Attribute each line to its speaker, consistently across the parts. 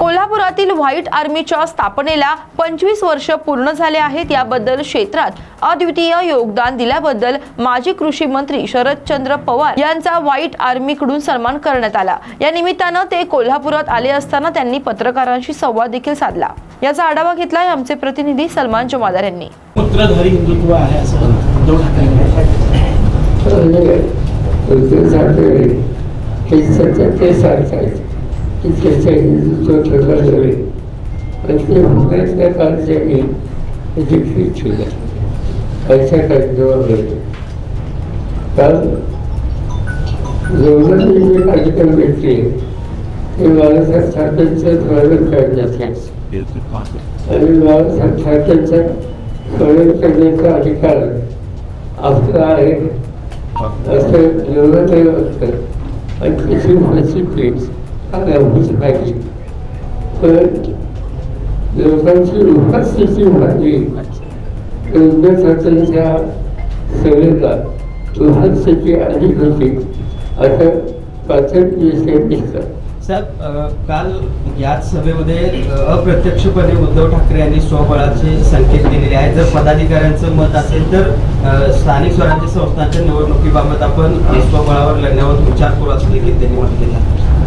Speaker 1: कोल्हापुरातील व्हाईट आर्मीच्या स्थापनेला पंचवीस वर्ष पूर्ण झाले आहेत याबद्दल क्षेत्रात अद्वितीय योगदान दिल्याबद्दल माजी कृषी मंत्री शरदचंद्र पवार यांचा व्हाईट आर्मीकडून सन्मान करण्यात आला या निमित्तानं ते कोल्हापुरात आले असताना त्यांनी पत्रकारांशी संवाद देखील साधला याचा आढावा घेतलाय आमचे प्रतिनिधी सलमान जमादार यांनी
Speaker 2: हिंदुत्व आहे असं उद्धव ठाकरे
Speaker 3: हे सत्य ते की त्याचं हिंदुत्व ठेवलं पण ते प्रयत्न करायचे की त्याची ठीक पैसा काल लोकांनी जे कार्यक्रम घेतले ते बाळासाहेब ठाकरेंचं स्वागत करण्याचे आणि बाळासाहेब ठाकरेंचा स्वागत करण्याचा अधिकार आपला आहे असं एवढं वाटतं आणि त्याची परिस्थिती होत पाहिजे पण लोकांची उपस्थिती वाढली उद्धव सेवेला उपस्थिती अधिक होती असं प्राथमिक विषय दिसतं
Speaker 2: साहेब काल याच सभेमध्ये अप्रत्यक्षपणे उद्धव ठाकरे यांनी स्वबळाचे संकेत दिलेले आहेत जर पदाधिकाऱ्यांचं मत असेल तर स्थानिक स्वराज्य संस्थांच्या निवडणुकीबाबत आपण स्वबळावर लढण्यावर विचार करू असं देखील त्यांनी म्हटलेलं आहे.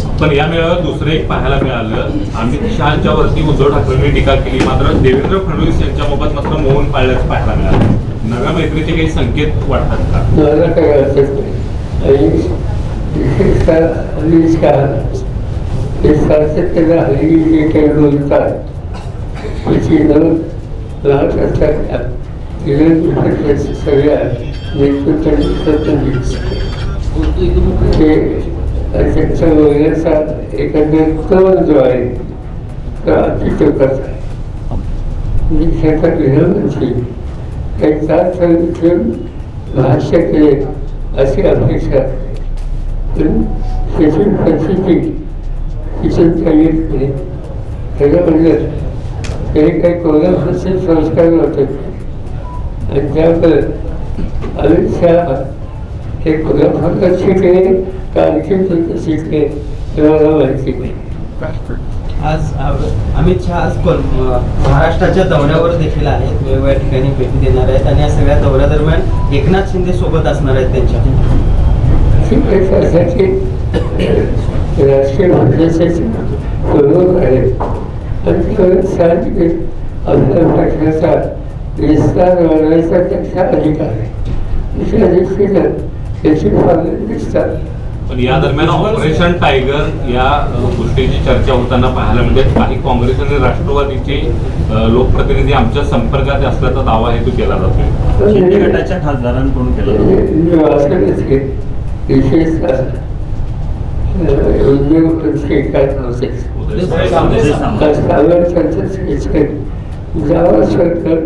Speaker 3: पण
Speaker 4: या मेळाव्यात दुसरं एक पाहायला मिळालं. अमित शहाच्या वरती उद्धव ठाकरेंनी टीका केली. मात्र देवेंद्र फडणवीस यांच्याबाबत मात्र मौन पाळल्याचं पाहायला मिळालं. नव्या मैत्रीचे काही संकेत वाटतात का?
Speaker 3: काय हल्ली लहान सगळ्या नेतृत्वांनी वगैरे त्यांच्या बोलण्याचा एकंदर जो आहे तो अतिटोकाचा आहे? मी शेतात त्याचा काही तास ठेवून भाष्य केले अशी अपेक्षा आहे. त्याची परिस्थिती किचन काही नाही खरं म्हणलं तरी काही कोल्हापूरचे संस्कार होते आणि त्यामुळे अमित शहा हे कोल्हापूरला शिकले शिकले माहिती नाही
Speaker 2: आज अमित शहा आज कोल अ, महाराष्ट्राच्या दौऱ्यावर देखील आहेत वेगवेगळ्या ठिकाणी भेटी देणार आहेत आणि या सगळ्या दौऱ्यादरम्यान एकनाथ शिंदे सोबत असणार आहेत त्यांच्या
Speaker 3: राष्ट्रीय आहे. आणि खरंच विस्तार वाढवायचा त्याचा अधिकार आहे. दुसऱ्या दृष्टीनं त्याची पालन दिसतात.
Speaker 4: पण या दरम्यान ऑपरेशन टायगर या गोष्टीची चर्चा होताना पाहायला म्हणजे काही काँग्रेस आणि राष्ट्रवादीचे लोकप्रतिनिधी आमच्या संपर्कात असल्याचा दावा हेतू केला जातोय
Speaker 5: शिंदे गटाच्या खासदारांकडून केला जातो.
Speaker 3: हे सरकार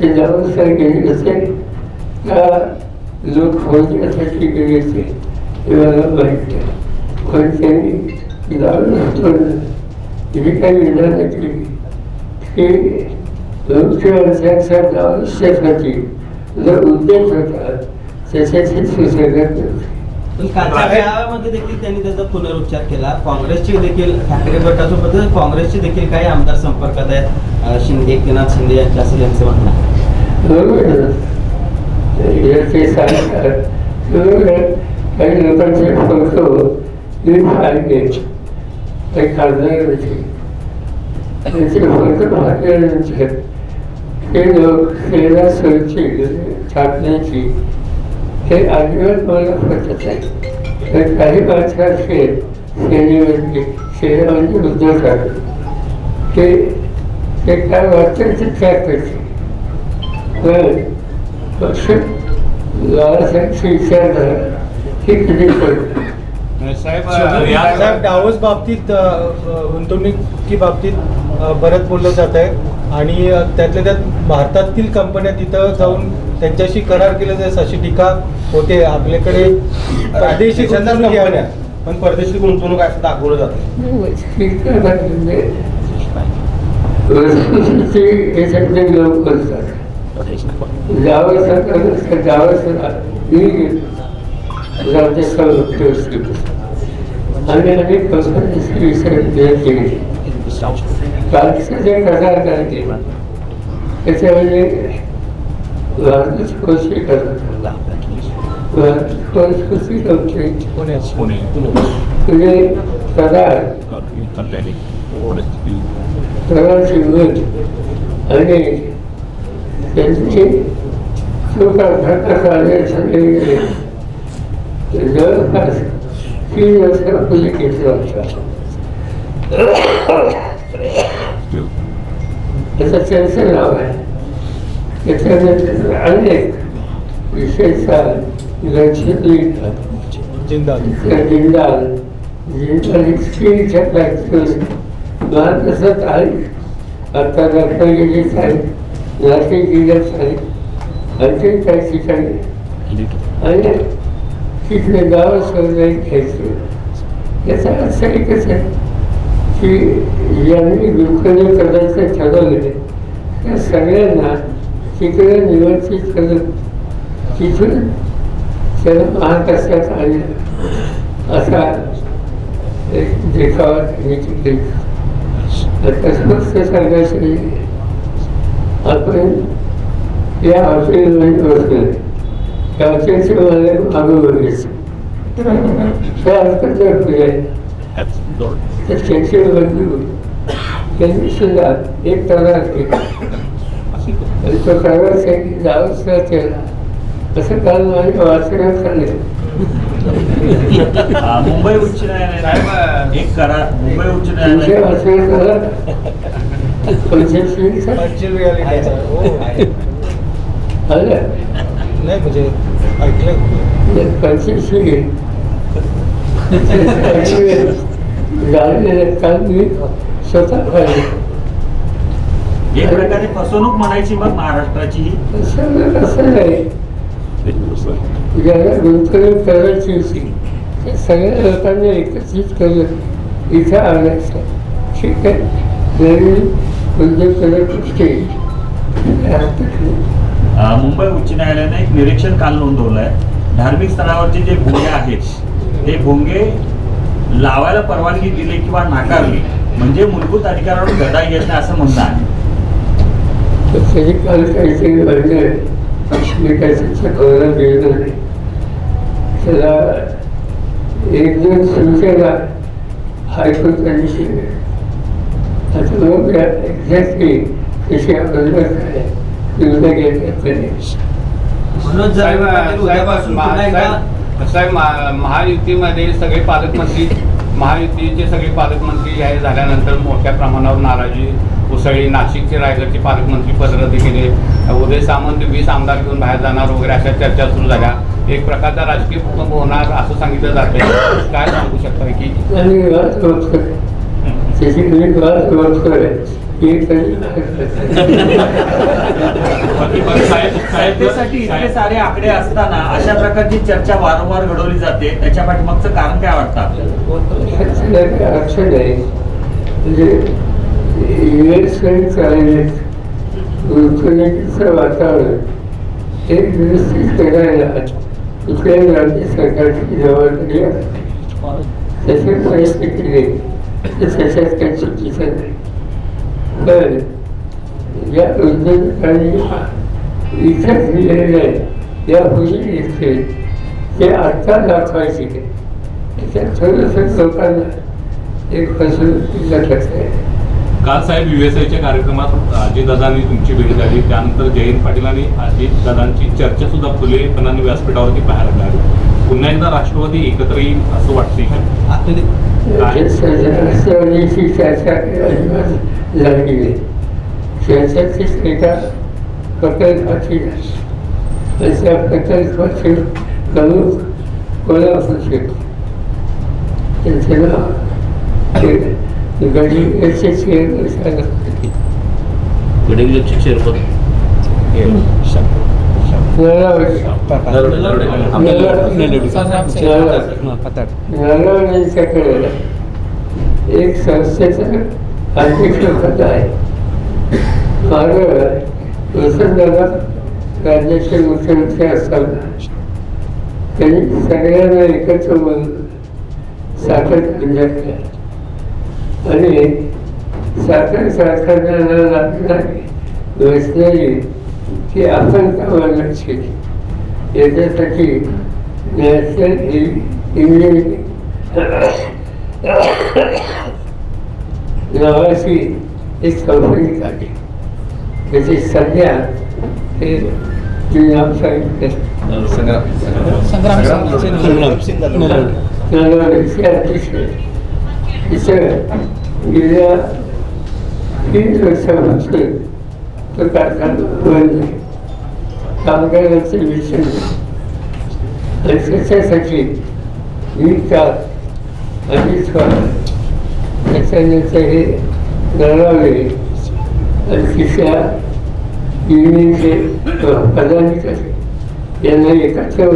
Speaker 3: ते व्यवस्था केली असेल का लोक होण्यासाठी केली असेल हे मला माहीत नाही पण त्यांनी जाऊन जी काही विधानं केली की लोकसेवाच्या आवश्यकसाठी जर उद्देश होता त्याच्याशी सुसंगत नव्हते.
Speaker 2: देखील त्यांनी त्याचा पुनरुच्चार केला. काँग्रेसचे देखील ठाकरे गटासोबत काँग्रेसचे देखील काही आमदार संपर्कात आहेत. शिंदे एकनाथ शिंदे यांच्या असं त्यांचं म्हणणं.
Speaker 3: बरोबर सांगतात काही लोकांचे फक्त मी काही खासदारांचे होते त्यांचे फोटो ते लोक सेना सुरक्षी छापण्याची हे अजिबात मला पटत नाही तर काही माणसं असे सेनेवरती सेना म्हणजे उद्धव ठाकरे ते काय वाटतं ते काय करते हे किती पडतं
Speaker 5: साहेब
Speaker 6: डावस बाबतीत गुंतवणुकी बाबतीत बरंच बोललं जात आहे. आणि त्यातल्या त्यात भारतातील कंपन्या तिथं जाऊन त्यांच्याशी करार केले जायस अशी टीका होते. आपल्याकडे परदेशी
Speaker 2: कंपन्या. पण परदेशी गुंतवणूक असं दाखवलं जातं
Speaker 3: आहे म्हणजे वस्तुस्थिती याच्यातले लोक करतात. मी राज्य आणि अनेक कंपन्यांची विषय केली कालचं जे करार काढले त्याच्यामध्ये भारताची कोशी करतात भारताची कोशी
Speaker 4: पुणे
Speaker 3: म्हणजे करार करार शिवत आणि त्यांची चुका सगळे गेले जवळपास तीन वर्षापूर्वी घेतला होता त्याचं त्यांचं नाव आहे. त्याच्यानंतर अनेक विशेषतः लिहितात.
Speaker 6: जिंदाल
Speaker 3: जिंदाल जिंदाल स्टीलच्या फॅक्टरी महाराष्ट्रात आता रत्नागिरीत आहेत नाशिक जिल्ह्यात आणखी काही ठिकाणी आणि तिथले गाव सगळे घ्यायचे याचा अर्थ एकच आहे की यांनी गुंतवणूक करायचं ठरवले त्या सगळ्यांना तिकडे निवंचित करत तिथून त्याला महाराष्ट्रात आणलं असा एक देखावा त्यांनी तिथे कसं सांगायचं आपण या बसलो त्या हॉटेलचे मला मागं बघायचं त्या हरकत तर त्याचे बंधू त्यांनी सुद्धा एक केला आणि तो करार त्यांनी जावंच केला. काल माझ्या वाचण्यात
Speaker 5: अ, मुंबई उच्च न्यायालयाने एक करार मुंबई उच्च
Speaker 3: तुमच्या
Speaker 6: हो.
Speaker 3: आलं
Speaker 6: नाही म्हणजे
Speaker 3: पंचवीस काल मी स्वतः पाहिजे
Speaker 5: एक प्रकारे फसवणूक म्हणायची मग महाराष्ट्राची. ही
Speaker 3: असं असं नाही. ज्याला गुंतवणूक करायची होती. सगळ्या लोकांना एकत्रित करून इथं आणायचं. ठीक आहे. नवीन
Speaker 5: मुंबई उच्च न्यायालयाने एक निरीक्षण काल नोंदवलं आहे धार्मिक स्थळावरचे जे भोंगे आहेत ते भोंगे लावायला परवानगी दिली किंवा नाकारली म्हणजे मूलभूत अधिकारावर गदा येत नाही असं म्हणणं आहे.
Speaker 3: काल काहीतरी नाही. त्याला एक दोन सूचना हायकोर्टाने केल्या एक्झॅक्टली कशी अंमलात आहे ती उद्या घेण्यात आली.
Speaker 2: मनोज
Speaker 7: साहेब
Speaker 2: जाधव पाटील उद्यापासून
Speaker 7: साहेब
Speaker 2: पुन्हा एकदा
Speaker 7: साहेब- साहेब महा- महायुतीमध्ये सगळे पालकमंत्री महायुतीचे सगळे पालकमंत्री जाहीर झाल्यानंतर मोठ्या प्रमाणावर नाराजी उसळली. नाशिकचे रायगडचे पालकमंत्री पद रद्द केले उदय सामंत वीस आमदार घेऊन बाहेर जाणार वगैरे अशा चर्चा सुरू झाल्या. एक प्रकारचा राजकीय भूकंप होणार असं सांगितलं जातंय. काय सांगू शकता की
Speaker 3: आणि त्याची ही
Speaker 4: साहेब
Speaker 5: त्यासाठी इतके
Speaker 4: साहेब.
Speaker 5: सारे आकडे असताना अशा प्रकारची चर्चा वारंवार घडवली जाते. त्याच्या पाठीमागचं कारण काय वाटतं? आपल्याला
Speaker 3: अर्थ नाही म्हणजे वातावरण. हे व्यवस्थित करायला कुठल्याही राज्य सरकारची जबाबदारी परिस्थिती केली. तर त्याच्यात काही चुकीचं नाही पण या उद्योजकांनी इथं दिलेलं आहे या पूर्वी इथे ते आत्ता दाखवायचे त्याच्यात थोडंसं लोकांना एक फसवणुकीचा टक्का आहे
Speaker 4: काल साहेब युएसआयच्या कार्यक्रमात अजितदादांनी तुमची भेट झाली. त्यानंतर जयंत पाटील आणि अजितदादांची चर्चा सुद्धा फुलेपणाने व्यासपीठावरती पाहायला मिळाली. पुन्हा एकदा राष्ट्रवादी एकत्र येईल असं वाटते का?
Speaker 3: ते सगळ्यांची चर्चा अजिबात झाली नाही चर्चेचीच एका प्रकल्पाची त्या प्रकल्पाचे प्रमुख कोल्हापूर शेठ त्यांचं नाव ते गडी याचे चेअरमन सांगत होते.
Speaker 8: गडिंगचे चेअरमन.
Speaker 3: नारायणांच्याकडे एक संस्थेचं अध्यक्ष पद आहे मागं वसंतदादा राज्याचे मुख्यमंत्री असताना त्यांनी सगळ्यांना एकत्र बोलून साखर केला आणि साखर कारखान्याला लागणारी योजनाही की आपण कामाला केली याच्यासाठी नॅशनल इंजिनिअरिंग नावाची एक कंपनी काढली त्याची सध्या ते जे नाव सांगितलं नलवडीचे अध्यक्ष तिथं गेल्या तीन वर्षापासून तो कारखाना बंद आहे. कामगारांचे विषय आणि त्याच्यासाठी मी काल अजित त्याच्यानंतर हे आणि तिसऱ्या युनियनचे पदाधिकारी यांना एकत्र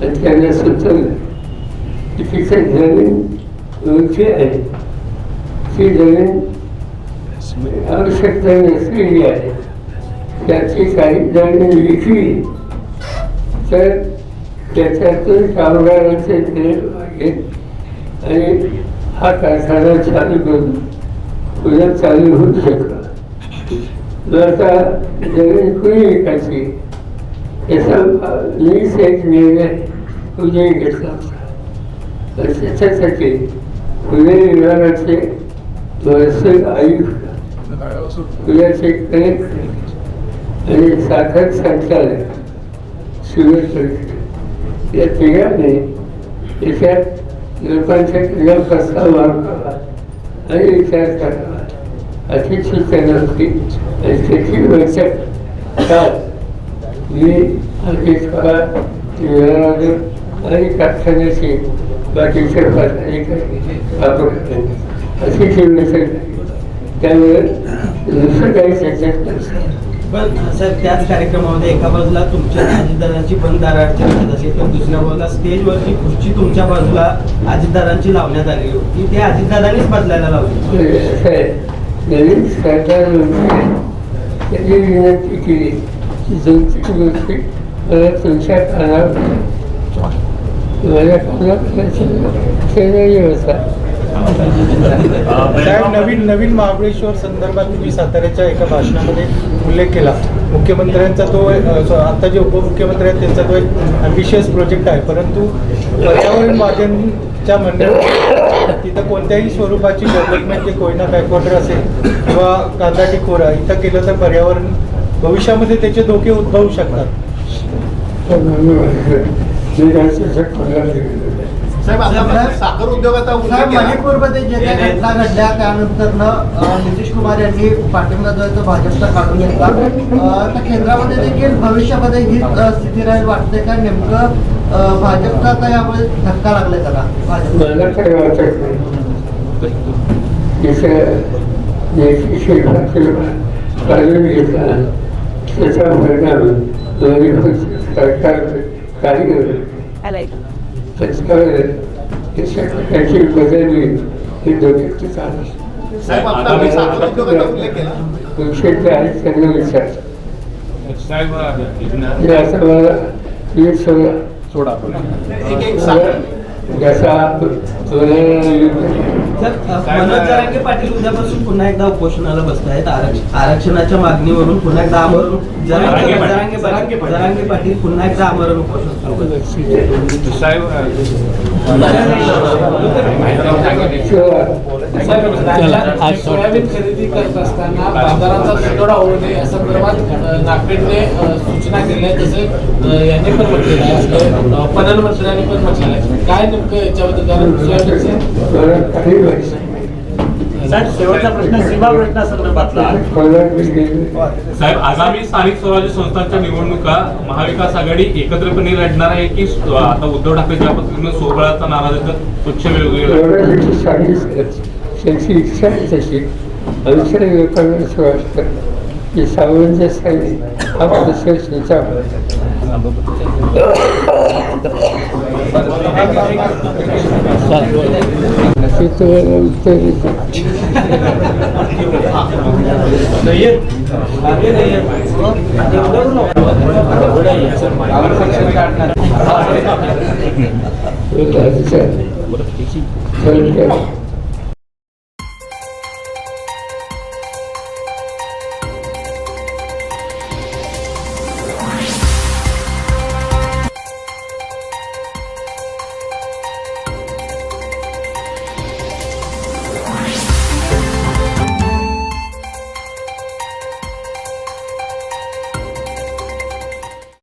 Speaker 3: आणि त्यांना सुचवलं की तिथे जमीन उंची आहे. ती जमीन आवश्यकता नसलेली आहे. त्याची काही जण विकली तर त्याच्यातून कामगारांचे देण मागेल आणि हा कारखाना चालू करून पुन्हा चालू होऊ शकला. तर जमीन कुणी विकायची? याचा मीच एक निर्णय पुणे घेतला. होता त्याच्यासाठी पुणे विभागाचे महसूल आयुक्त पुण्याचे आणि साखर संचालक सुरेश या तिघांनी त्याच्यात लोकांच्या क्रिया प्रस्ताव मागवावा आणि विचार करावा अशी सूचना होती आणि त्याची बैठक काल मी अजित पवार निळाराजू आणि कारखान्याचे बाकीचे पदाधिकारी आपण अशी ती दुसरं काही त्याच्यात
Speaker 2: पण सर त्याच कार्यक्रमामध्ये एका बाजूला तुमच्या अजितदादांची बंद दाराची असेल तर दुसऱ्या बाजूला स्टेजवरची खुर्ची तुमच्या बाजूला अजितदादांची लावण्यात आलेली होती. ते अजितदादांनीच बदलायला लावली.
Speaker 3: नवीन सरकार त्यांनी विनंती केली की दोन तीन गोष्टी मला तुमच्या कानावर माझ्या कानावर शेजारी होता
Speaker 6: साहेब नवीन नवीन महाबळेश्वर संदर्भात तुम्ही साताऱ्याच्या एका भाषणामध्ये उल्लेख केला मुख्यमंत्र्यांचा तो आता जे उपमुख्यमंत्री आहेत त्यांचा तो एक अम्बिशियस प्रोजेक्ट आहे परंतु पर्यावरणवाद्यांच्या म्हणण्यात तिथं कोणत्याही स्वरूपाची डेव्हलपमेंट जे कोयना बॅकवॉटर असेल किंवा कांदाटी खोरा इथं केलं तर पर्यावरण भविष्यामध्ये त्याचे धोके उद्भवू शकतात
Speaker 9: साखर उद्योगाचा.
Speaker 10: मणिपूरमध्ये जे काही घटना घडल्या त्यानंतर नितीश कुमार यांनी पाठिंबा जो आहे तो भाजपचा काढून घेतला. तर केंद्रामध्ये देखील भविष्यामध्ये ही स्थिती राहील वाटते का? नेमकं भाजपचा आता यामुळे धक्का लागलाय त्याला. भाजप
Speaker 3: मला काय त्याचा परिणाम दोन्ही सरकार काही त्याच्यावर त्याची बदलली हे दोन्ही चालू
Speaker 9: साहेब आता मी साखर उद्योगाचा उल्लेख केला
Speaker 3: दोनशे चाळीस त्यांना हे असं मला सगळं जसा
Speaker 2: सर अ, मनोज जरांगे पाटील उद्यापासून पुन्हा एकदा उपोषणाला बसतायत. आरक्ष- आरक्षणाच्या मागणीवरून पुन्हा एकदा आमरण जरांगे
Speaker 7: जरांगे
Speaker 2: पाटील. पुन्हा एकदा आमरण उपोषण.
Speaker 7: साहेब
Speaker 11: सोयाबीन खरेदी करत असताना बाजाराचा तुटवडा होऊ नये या संदर्भात अ, सूचना केल्या आहे तसे यांनी पण म्हटलेलं आहे. पणन मंत्र्यांनी पण म्हटलेलं आहे. काय नेमकं याच्याबद्दल कारण? सोयाबीनचे
Speaker 3: मला काही माहिती नाही.
Speaker 5: साहेब शेवटचा प्रश्न सीमा प्रश्नासंदर्भातला
Speaker 4: साहेब आगामी स्थानिक स्वराज्य संस्थांच्या निवडणुका महाविकास आघाडी एकत्रितपणे लढणार आहे की आता उद्धव ठाकरे ज्या पद्धतीनं सोबळाचा नारा देतात? स्वच्छ वेगवेगळे
Speaker 3: त्यांची इच्छा आहे तशी की सामंजस्य हा याचा असे तुम्हाला उत्तर देतो